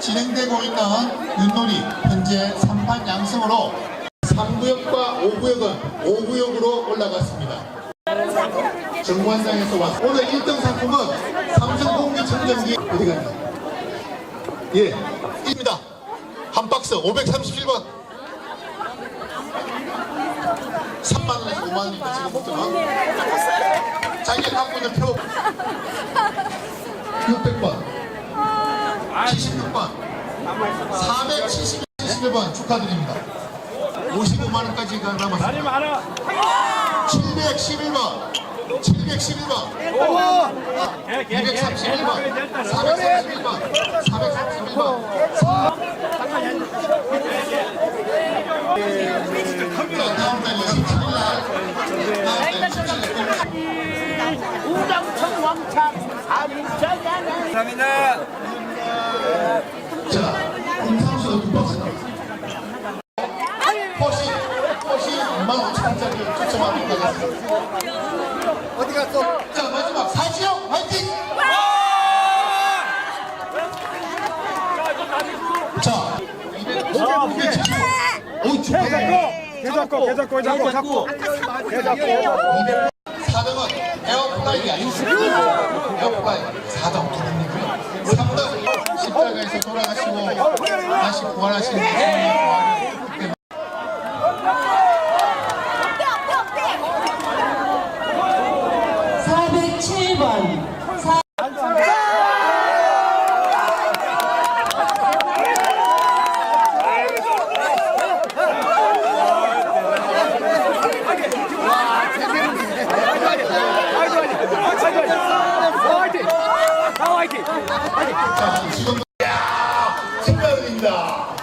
진행되고 있는 윷놀이 현재 3판 양승으로 3구역과 5구역은 5구역으로 올라갔습니다. 정관장에서 왔 오늘 1등 상품은 삼성 공기 청정기 어디 갔나? 예, 입니다. 한 박스 537번. 3만 원에서 5만 원입니다. 지금부터는. 자기 갖고 표 600번. 76번, 471번 축하드립니다. 55만 원까지 남았습니다. 711번, 711번, 231번, 431번, 431번. 자, 다음 달 27일 날, 다음 달 27일 날. 우당청 왕창 아민자야나 감사합니다. 오이, 축하드립니다. 개 잡고, 개 잡고, 개 잡고, 잡고. 개 잡고. 4등은 에어프라이가 60등 에어프라이 4등 기능이고요 3등 십자가에서 돌아가시고 다시 부활하시는 주님의 부활을 407번 자, 지금 야 축하드립니다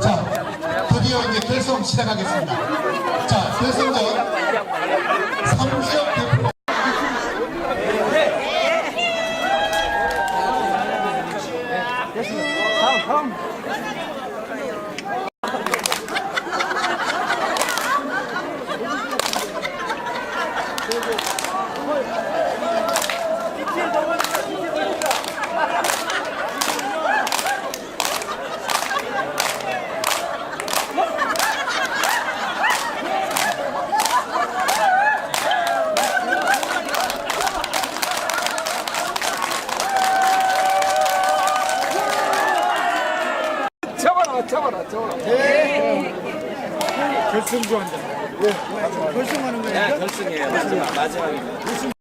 자, 드디어 이제 시작하겠습니다. 자, 결승전 3지역 대표 잡아라, 잡아라, 예. 결승주 한 잔. 예. 결승하는 거예요? 네, 결승이에요. 마지막, 마지막입니다. 결승.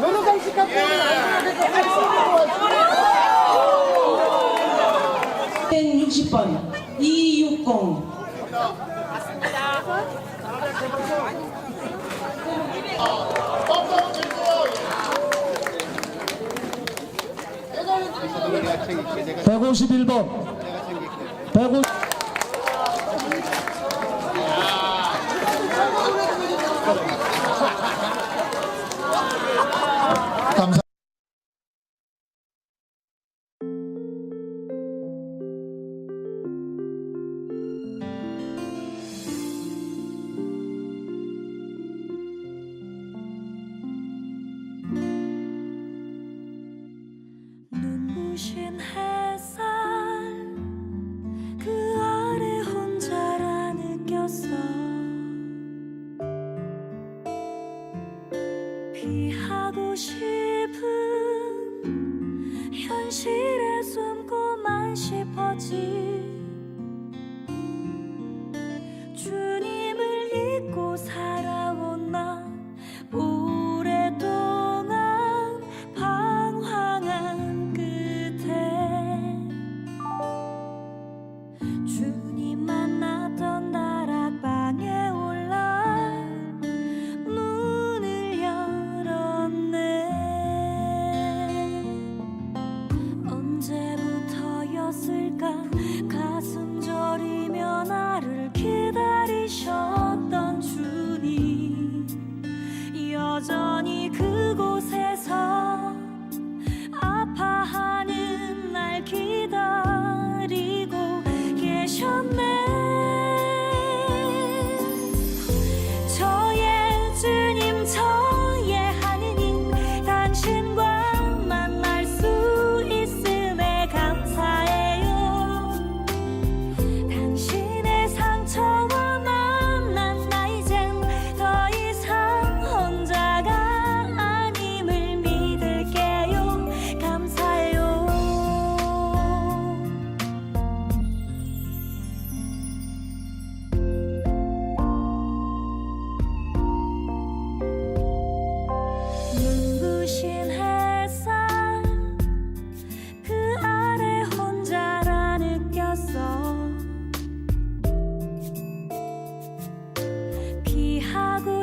연어 장식 같은 거 260번 260 151번 150 here.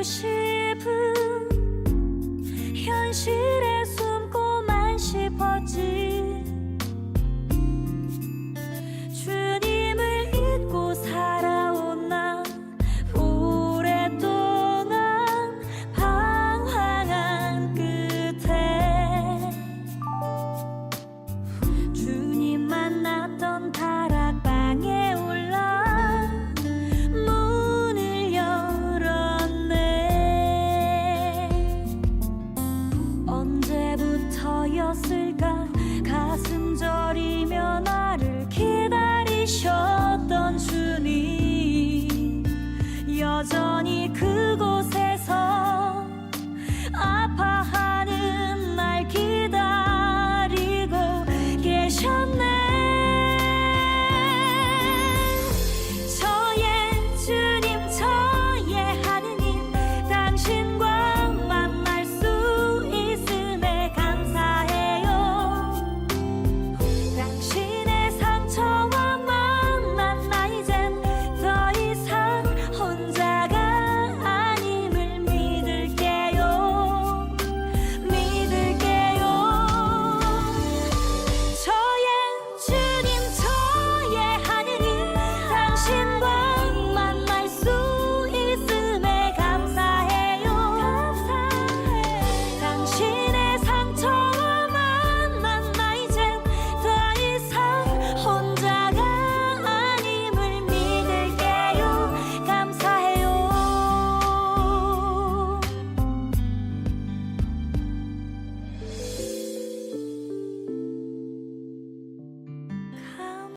心